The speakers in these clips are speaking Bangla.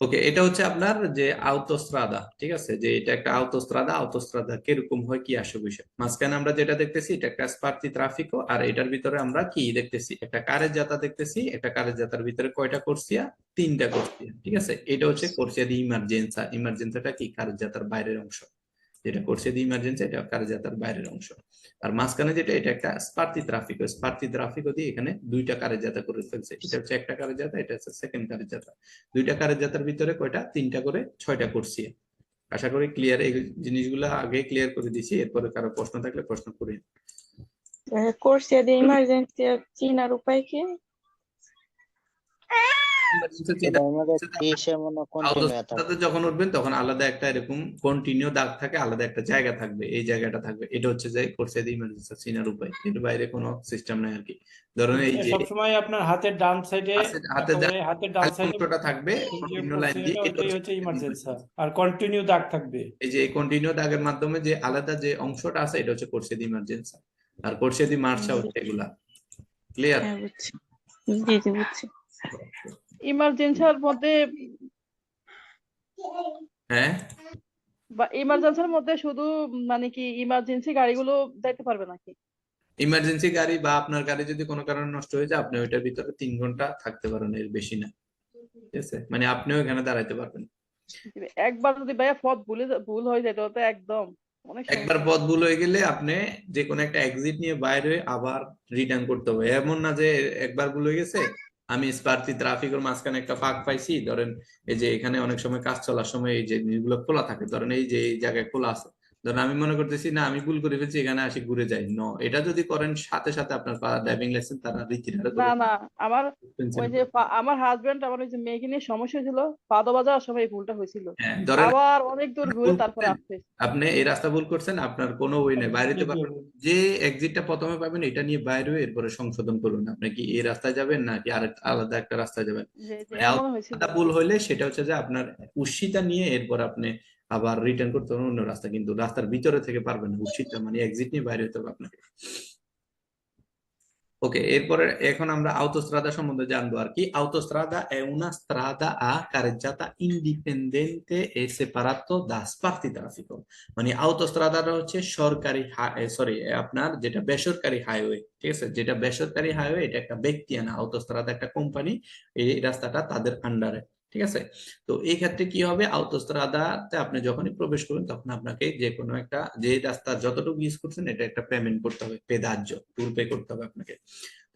ওকে এটা হচ্ছে আপনার যে আউতোস্ত্রাদা ঠিক আছে? যে এটা একটা আউতোস্ত্রাদা আউতোস্ত্রাদা কীরকম হয়, কি আসে বিষয়? মাঝখানে আমরা যেটা দেখতেছি, এটা একটা স্পার্তি ট্রাফিকো আর এটার ভিতরে আমরা কি দেখতেছি? একটা কারের যাতা দেখতেছি, একটা কারের যাতার ভিতরে কয়টা করছিয়া তিনটা করছিয়া ঠিক আছে? এটা হচ্ছে করছিয়া দি ইমার্জেন্সা। ইমার্জেন্সাটা কি? কারের যাতার বাইরের অংশ। যেটা করছে দি ইমার্জেন্সি এটা কারের জাতার বাইরের অংশ। আর মাঝখানে যেটা, এটা একটা স্পার্তি ট্রাফিকো স্পার্তি ট্রাফিকো দিয়ে এখানে দুইটা কারের জাতা করে ফেলছে। এটা হচ্ছে একটা কারের জাতা এটা হচ্ছে সেকেন্ড কারের জাতা দুইটা কারের জাতার ভিতরে কয়টা? তিনটা করে, ছয়টা করছি। আশা করি ক্লিয়ার এই জিনিসগুলো আগে ক্লিয়ার করে দিছি, এরপরে কারও প্রশ্ন থাকলে প্রশ্ন করে। Corsia de emergencia চিনার উপায় কি দেশে মনে কন্টিনিউ থাকে আউটসাইডে যখন উঠবেন তখন আলাদা একটা এরকম কন্টিনিউ দাগ থাকে আলাদা একটা জায়গা থাকবে এই জায়গাটা থাকবে। এটা হচ্ছে যে কোর্সে দিয়ে ইমার্জেন্সি চিনার উপায়। এর বাইরে কোনো সিস্টেম নাই আর কি। ধরুন এই যে সবসময় আপনার হাতের ডান সাইডে হাতের- হাতের ডান- সাইডে থাকবে কন্টিনিউ লাইন দিয়ে এটা হচ্ছে ইমার্জেন্সি আর কন্টিনিউ দাগ থাকবে। এই যে এই কন্টিনিউ দাগের মাধ্যমে যে আলাদা যে অংশটা আছে এটা হচ্ছে কোর্সে দিয়ে ইমার্জেন্সি আর কোর্সে দিয়ে মার্চা হচ্ছে এগুলা। ক্লিয়ার হ্যাঁ বুঝছি। জি জি বুঝছি। ইমার্জেন্সির মধ্যে হ্যাঁ? বা ইমার্জেন্সির মধ্যে শুধু মানে কি ইমার্জেন্সি গাড়িগুলো যাইতে পারবে নাকি? ইমার্জেন্সি গাড়ি বা আপনার গাড়ি যদি কোনো কারণে নষ্ট হয়ে যায় আপনি ওইটার ভিতরে তিন ঘণ্টা থাকতে পারেন এর বেশি না। ঠিক আছে? মানে আপনিও এখানে দাঁড়াইতে পারবেন। একবার যদি ভাইয়া পথ ভুলে ভুল হয়ে যেত তো একদম একবার পথ ভুল হয়ে গেলে আপনি যে কোনো একটা এক্সিট নিয়ে বাইরে আবার রিটার্ন করতে হবে। এমন না যে একবার ভুল হয়ে গেছে আমি স্পার্তি ট্রাফিকের মাঝখানে একটা ফাঁক পাইছি। ধরেন এই যে এখানে অনেক সময় কাজ চলার সময় এই যে জিনিসগুলো খোলা থাকে। ধরেন এই যে এই জায়গায় খোলা আছে। ধরেন আমি মনে করতেছি না আমি ভুল করে ফেলছি এখানে আসি ঘুরে যাই। ন এটা যদি করেন সাথে সাথে আপনার ড্রাইভিং লাইসেন্স তারা রিচিরারে না না আমার ওই যে আমার হাজবেন্ড আমার ওই যে মেয়েকে নিয়ে সমস্যা ছিল পাদো বাজার সময় ভুলটা হয়েছিল। হ্যাঁ আবার অনেক দূর ঘুরে তারপরে। আসছে। আপনি এই রাস্তা ভুল করছেন আপনার কোনো ওই নেই। বাইরেতে পারবেন যে এক্সিটটা প্রথমে পাবেন এটা নিয়ে বাইরে হয়ে এরপরে সংশোধন করুন। আপনি কি এই রাস্তায় যাবেন নাকি আরেক আলাদা একটা রাস্তায় যাবেন? মানে ভুল হইলে সেটা হচ্ছে যে আপনার উশিতা নিয়ে এরপর আপনি আবার রিটার্ন করতে পারবেন অন্য রাস্তা, কিন্তু রাস্তার ভিতরে থেকে পারবেন না উশিতা মানে এক্সিট নিয়ে বাইরে হতে হবে আপনাকে। ওকে এরপরে এখন আমরা autostrada সম্বন্ধে জানব আর কি। autostrada è una strada a carreggiata indipendente e separato da sparti মানে autostrada হচ্ছে সরকারি সরি আপনার যেটা বেসরকারি হাইওয়ে ঠিক আছে? যেটা বেসরকারি হাইওয়ে এটা একটা ব্যক্তি আনা, autostrada একটা কোম্পানি এই রাস্তাটা তাদের আন্ডারে ঠিক আছে? তো এই ক্ষেত্রে কি হবে? autostradaতে আপনি যখনই প্রবেশ করবেন, তখন আপনাকে যে কোনো একটা, যে রাস্তা যতটুকু ইউজ করছেন, এটা একটা পেমেন্ট করতে হবে। পেদার্য টুল পে করতে হবে আপনাকে।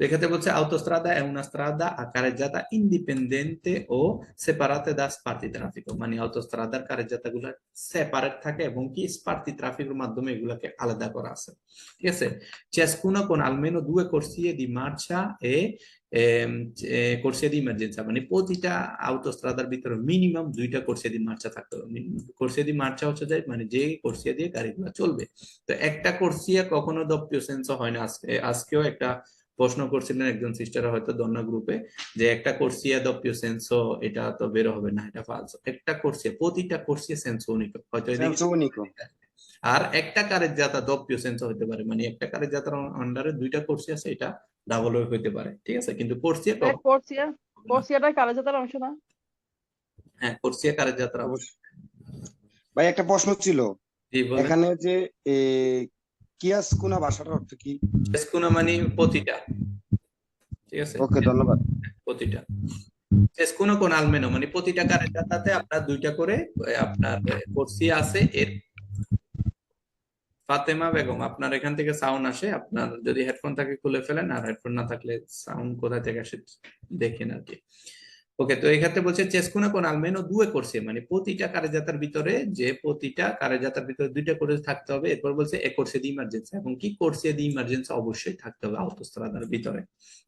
এক্ষেত্রে বলছে autostrada è una strada a carreggiata indipendente o separate da sparti traffico মানে autostradaর কারেজ্জাতা গুলো সেপারেট থাকে এবং কি স্পার্তি ট্রাফিকের মাধ্যমে এগুলাকে আলাদা করা আছে ঠিক আছে ciascuno con almeno due corsie di marcia e ehm, eh, corsia di emergenza মানে প্রতিটা autostradaর ভিতরে মিনিমাম দুইটা corsia di marcia থাকতে হবে corsia di marcia হচ্ছে যে মানে যে corsia দিয়ে গাড়িগুলো চলবে তো একটা corsia কখনো দপ্পিও সেন্স হয় না আজকে আজকেও একটা প্রশ্ন করছিলেন একজন সিস্টার হয়তো দন্না গ্রুপে যে একটা কোর্সিয়া দপ্পিও সেন্সো এটা তো বের হবে না এটা ফালসো একটা কোর্সিয়া প্রতিটা কোর্সিয়া সেন্সো উনিক হয়তো. আর একটা কারের যাতা দপ্পিও সেন্সো হতে পারে মানে একটা কারের যাতার আন্ডারে দুইটা কোর্সি আছে এটা ডাবল হইতে পারে ঠিক আছে? কিন্তু কোর্সিয়া কোর্সিয়া কোর্সিয়াটা কালেজাতার অংশ না? হ্যাঁ কোর্সিয়া কারের যাত্রা অবশ্যই। ভাই একটা প্রশ্ন ছিল। এখানে যে এ, কিয়াসকুনা ভাষাটার অর্থ কি? চেসকুনা মানে প্রতিটা। ঠিক আছে? ওকে ধন্যবাদ। প্রতিটা। চেসকুনো কোন আলমেনো? মানে প্রতিটা কারের যাতাতে আপনার দুইটা করে আপনার কোর্সি আছে এর ফাতেমা বেগম। আপনার এখান থেকে সাউন্ড আসে আপনার যদি হেডফোন থাকে খুলে ফেলেন আর হেডফোন না থাকলে সাউন্ড কোথা থেকে আসে দেখেন আর কি। ওকে তো এক্ষেত্রে ক্ষেত্রে বলছে চেসকুনা কোন আলমেনো দুয়ে করছে মানে প্রতিটা কারেজাতার ভিতরে যে প্রতিটা কারেজাতার ভিতরে দুইটা করে থাকতে হবে, এরপর বলছে এ করছে দি ইমার্জেন্সি এবং কি করছে দি ইমার্জেন্সি অবশ্যই থাকতে হবে autostradaর ভিতরে।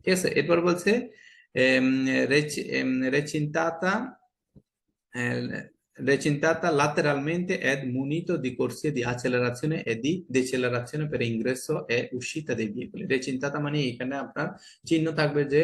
ঠিক আছে, এরপর বলছে রেচিন্তাতা recintata eh, lateralmente ed munito di corsie di accelerazione e di decelerazione per ingresso e uscita dei veicoli recintata মানে এখানে আপনার চিহ্ন থাকবে যে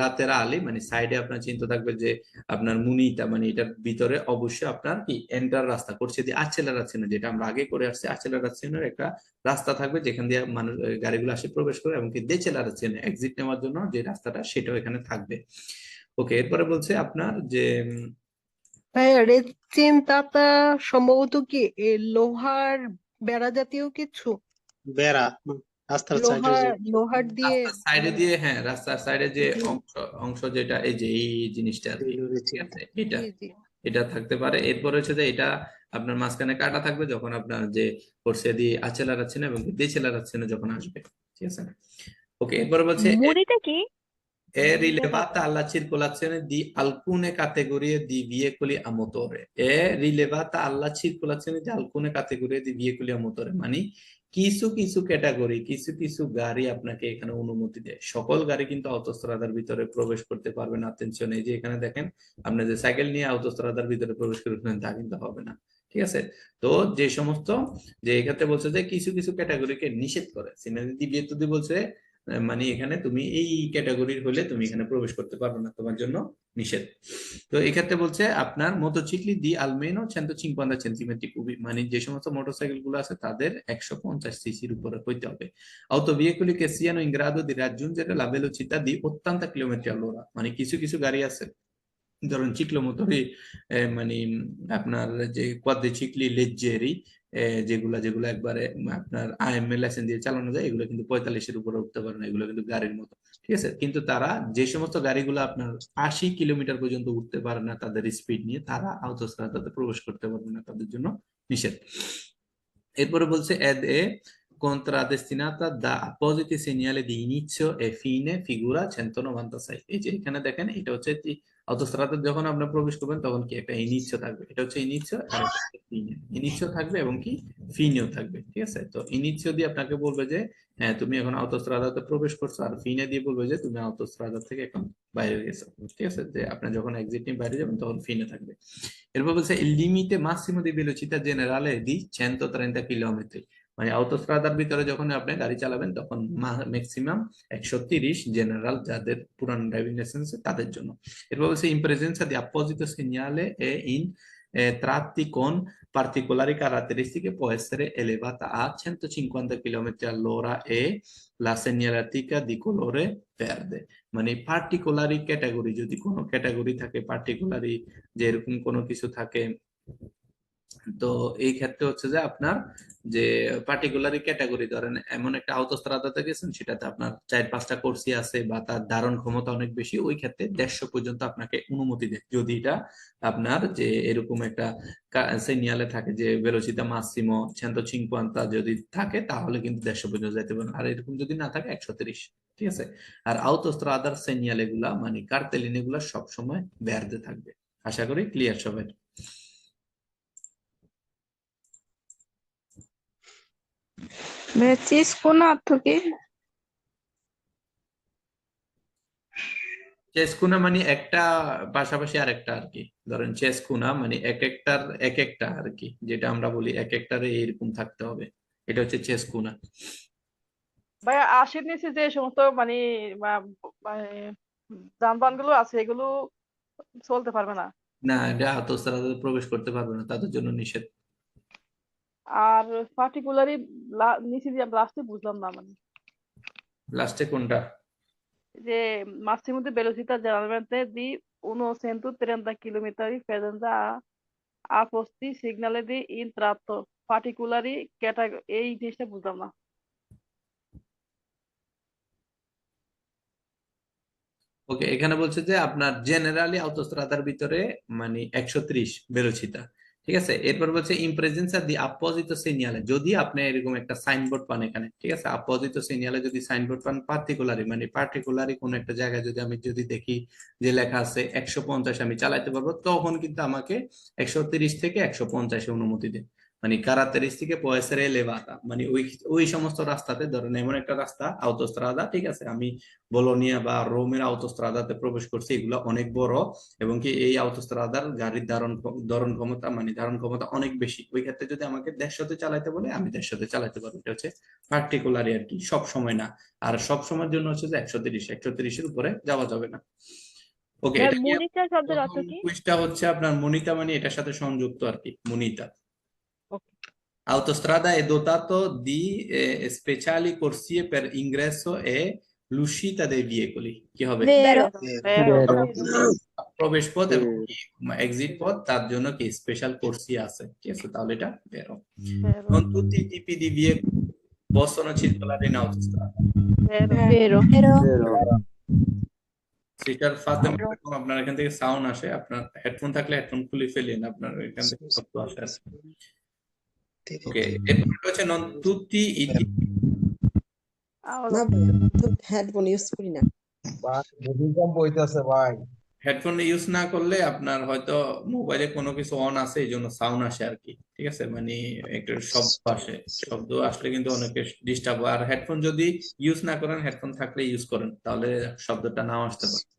লাতেরালি মানে সাইডে আপনার চিহ্ন থাকবে যে আপনার মুনিটা মানে এটার ভিতরে অবশ্যই আপনার কি এন্টার রাস্তা করছে দিয়ে accelerazione যেটা আমরা আগে করে আসছি accelerazione একটা রাস্তা থাকবে যেখান দিয়ে মানুষ গাড়িগুলো আসে প্রবেশ করে এবং কি decelerazione এক্সিট নেওয়ার জন্য যে রাস্তাটা সেটাও এখানে থাকবে ওকে এরপরে বলছে আপনার যে ভাইয়া রেচিনতাতা সম্ভবত কি লোহার বেড়া জাতীয় কিছু? বেড়া রাস্তার সাইডে লোহার দিয়ে সাইডে দিয়ে হ্যাঁ রাস্তার সাইডে যে অংশ অংশ যেটা এই যে এই জিনিসটা আর ঠিক আছে? এটা এটা থাকতে পারে। এরপরে হচ্ছে যে এটা আপনার মাঝখানে কাটা থাকবে যখন আপনার যে কোর্সে দিয়ে accelerazione এবং decelerazione যখন আসবে ঠিক আছে? ওকে এরপরে বলছে মুড়িটা কি? È rilevata alla circolazione di alcune categorie di veicoli a motore. È rilevata alla circolazione di alcune categorie di veicoli a motore. মানে কিছু কিছু ক্যাটাগরি কিছু কিছু গাড়ি আপনাকে এখানে অনুমতি দেয়। সকল গাড়ি কিন্তু অটোস্ট্রাদার ভিতরে প্রবেশ করতে পারবে না। আতেনশন এই যে এখানে দেখেন আপনি যে সাইকেল নিয়ে অটোস্ট্রাদার ভিতরে প্রবেশ করবেন তা কিন্তু হবে না। ঠিক আছে? তো যে সমস্ত যে এক্ষেত্রে বলছে যে কিছু কিছু ক্যাটাগরিকে নিষেধ করে। সিনারি দিবিয়ে বলছে মানে এখানে তুমি এই ক্যাটাগরির হলে তুমি এখানে প্রবেশ করতে পারবে না, তোমার জন্য নিষেধ। তো এক্ষেত্রে বলছে, আপনার মোটরসাইকেল দি আলমেনো চেন্তো চিংপান্দা সেন্টিমেট্রি কুবি মানে যে সমস্ত মোটরসাইকেলগুলো আছে তাদের একশো পঞ্চাশ সিসির উপরে হইতে হবে। autoveicoli che siano in grado di raggiungere la velocità di 80 km all'ora মানে কিছু কিছু গাড়ি আছে, ধরুন চিক্লোমোটরি মানে আপনার যে কোয়াদ্রিচিক্লি লেজ্জেরি যেগুলা, যেগুলো একবারে আপনার আইএমএল লাইসেন্স দিয়ে চালানো যায়, এগুলো কিন্তু পঁয়তাল্লিশের উপরে উঠতে পারে না, এগুলো কিন্তু গাড়ির মতো। ঠিক আছে? কিন্তু তারা যে সমস্ত গাড়িগুলো আপনার আশি কিলোমিটার পর্যন্ত উঠতে পারে না তাদের স্পিড নিয়ে, তারা আউটোস্ট্রাদাতে প্রবেশ করতে পারবে না তাদের জন্য নিষেধ। এরপরে বলছে ed è contraddestinata da appositi segnali di inizio e fine figura 196 এই যে এখানে দেখেন, এটা হচ্ছে অটোস্ট্রাদা যখন আপনার প্রবেশ করবেন, তখন কি একটা ইনিচ্য থাকবে? এটা হচ্ছে ইনিচ্য আর ফিনে থাকবে এবং কি? ফিনেও থাকবে, ঠিক আছে? তো ইনিচ্য দিয়ে আপনাকে বলবে যে হ্যাঁ তুমি এখন অটোস্ট্রাদাতে প্রবেশ করছ আর ফিনে দিয়ে বলবে যে, তুমি অটোস্ট্রাদা থেকে এখন বাইরে গেছো ঠিক আছে? যে আপনি যখন এক্সিট নিয়ে বাইরে যাবেন, তখন ফিনে থাকবে। এরপর বলছে, লিমিটে di velocità generale è di 130 km মানে অটোস্ট্রাদার ভিতরে যখন আপনি গাড়ি চালাবেন, তখন ম্যাক্সিমাম একশো তিরিশ জেনারেল যাদের পুরান ড্রাইভিং লাইসেন্স তাদের জন্য। এরপর সে ইম্প্রেজেন্সা দিয়ে অপোজিট সিনিয়ালে এ ইন ত্রাত্তিকোন পার্টিকুলারি কারাতেরিস্টিক পয়সরে এলেভাতা আ ছেন্ত চিঙ্কান্তা কিলোমিটার লোরা এ লা সেনিয়ালাতিকা দিকোলোরে ফেরদে মানে পার্টিকুলারি ক্যাটাগরি যদি কোনো ক্যাটাগরি থাকে পার্টিকুলারি যে এরকম কোনো কিছু থাকে তো এই ক্ষেত্রে হচ্ছে যে আপনার যে পার্টিকুলারি ক্যাটাগরি ধরেন, এমন একটা আউটোস্ট্রাদাতে গেছেন, সেটাতে আপনার চার পাঁচটা কোর্সি আছে বা তার ধারণ ক্ষমতা অনেক বেশি, ওই ক্ষেত্রে দেড়শো পর্যন্ত আপনাকে অনুমতি দেয়। যদি এটা আপনার যে এরকম একটা সিগনালে থাকে যে ভেলোসিটা মাসিমো চেন্তো চিংকুয়ান্তা যদি থাকে, তাহলে কিন্তু দেড়শো পর্যন্ত যেতে পারেন আর এরকম যদি না থাকে, একশো তিরিশ, ঠিক আছে? আর আউটোস্ট্রাদার সিগনাল এগুলা মানে কার্তেলিন এগুলা সবসময় ব্যার্দে থাকবে। আশা করি ক্লিয়ার সবাই। চিজ কোন অর্থ কি চেসকুনা মানে একটা পাশাপাশি আরেকটা আর কি। ধরেন চেসকুনা মানে এক একটার এক একটা আর কি যেটা আমরা বলি এক একটারে এরকম থাকতে হবে। এটা হচ্ছে চেসকুনা ভাইয়া আশির নিচে যে সমস্ত মানে মানে যানবাহনগুলো আছে এগুলো চলতে পারবে না? না এটা আতস্তারাতে প্রবেশ করতে পারবে না তাদের জন্য নিষেধ। আর পার্টিকুলারি নিচে দিয়ে লাস্টে বুঝলাম না মানে। লাস্টে কোনটা? যে মাসের মধ্যে বেলোসিতা জেনারেলমেন্টে দি উনো সেন্টু তেরেন্দা কিলোমিটারি ফেজেন্দা আপস্তি সিগনালে দি ইন ত্রাত্ত পার্টিকুলারি ক্যাটাগ এই জিনিসটা বুঝলাম না। ওকে এখানে বলছে যে আপনার জেনারেলি অটোস্ট্রাদার ভিতরে মানে 130 বেলোসিতা ঠিক আছে? এরপর বলছে ইমপ্রেজেন্স আর দি আপোজিট সিনিয়ালে যদি আপনি এরকম একটা সাইনবোর্ড পান এখানে, ঠিক আছে? আপোজিট সিনিয়ালে যদি সাইনবোর্ড পান পার্টিকুলারি মানে পার্টিকুলারি কোন একটা জায়গায় যদি আমি যদি দেখি যে লেখা আছে একশো পঞ্চাশ আমি চালাইতে পারব, তখন কিন্তু আমাকে একশো তিরিশ থেকে একশো পঞ্চাশে অনুমতি দেয়। মানে può essere elevata মানে ওই ওই সমস্ত রাস্তাতে ধরেন এমন একটা রাস্তা আউটোস্ট্রাদা ঠিক আছে? আমি বলোনিয়া বা রোমের আউটোস্ট্রাদাতে প্রবেশ করছি এগুলো অনেক বড় এবং কি এই আউটোস্ট্রাদার গাড়ির ধারণ ধারণ ক্ষমতা মানে ধারণ ক্ষমতা অনেক বেশি। ওই ক্ষেত্রে যদি আমাকে দেড়শোতে চালাতে বলে আমি দেড়শোতে চালাতে পারব। এটা হচ্ছে পার্টিকুলারি আর কি সব সময় না। আর সব সময়ের জন্য হচ্ছে যে একশো তিরিশ একশো তিরিশের উপরে যাওয়া যাবে না। ওকে এটা কি শব্দের অর্থ কি? কুইজটা হচ্ছে আপনার মনিতা মানে এটার সাথে সংযুক্ত আর কি Monita. Autostrada è dotato di eh, speciali corsie per ingresso e l'uscita dei veicoli কি হবে Vero. Vero. প্রবেশ পথ এবং এক্সিট পথ তার জন্য কি স্পেশাল কোর্সই আছে ঠিক আছে তাহলে এটা বেরো Vero. non tutti i tipi di veicoli possono circolare in autostrada Vero. Vero. সেটার ফার্স্ট এরকম আপনার এখান থেকে সাউন্ড আসে আপনার হেডফোন থাকলে হেডফোন খুলে ফেলেন আপনার এখান থেকে শব্দ আসে ওকে এরপর হচ্ছে নন তুতি ইতি Ahora, হেডফোন ইউজ করি না। ভূমিকম্প হইতেছে ভাই। হেডফোন ইউজ না করলে আপনার হয়তো মোবাইলে কোনো কিছু অন আছে এই জন্য সাউন্ড আসে আর কি। ঠিক আছে? মানে একটা শব্দ আসে। শব্দ আসলে কিন্তু অনেকে ডিস্টার্ব হয় আর হেডফোন যদি ইউজ না করেন হেডফোন থাকলে ইউজ করেন তাহলে শব্দটা নাও আসতে পারে।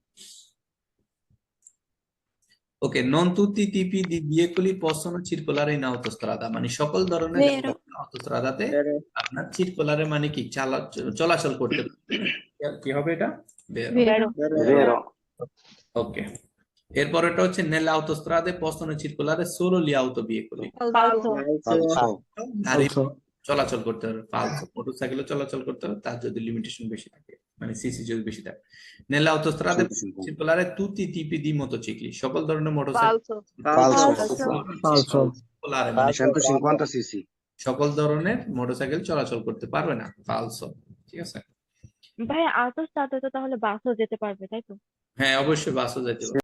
ওকে নন তুতি তিপি দিয়ে কুলি পশন চিরকোলারে না অতস্ত্রাদা মানে সকল ধরনের অতস্ত্রাদাতে আপনার চিরকোলারে মানে কি? চলাচল করতে কি হবে এটা? ওকে এরপর এটা হচ্ছে নেলা অতস্ত্রাদে পশন চিরকোলারে সোলো লিয়া অত বিয়ে কুলি চলাচল করতে হবে পাল মোটর সাইকেলও চলাচল করতে হবে তার যদি লিমিটেশন বেশি থাকে। মানে সিসি যদি বেশি থাকে। নেলা autostrade সিম্পলারে circolare tutti i tipi di motocicli সকল ধরনের মোটরসাইকেল। পালসো। Falso. circolare মানে 150 সিসি সকল ধরনের মোটরসাইকেল চলাচল করতে পারবে না পালসো। ঠিক আছে? ভাই অটোস্ট্রাদে তো তাহলে বাসও যেতে পারবে তাই তো? হ্যাঁ অবশ্যই বাসও যেতে পারে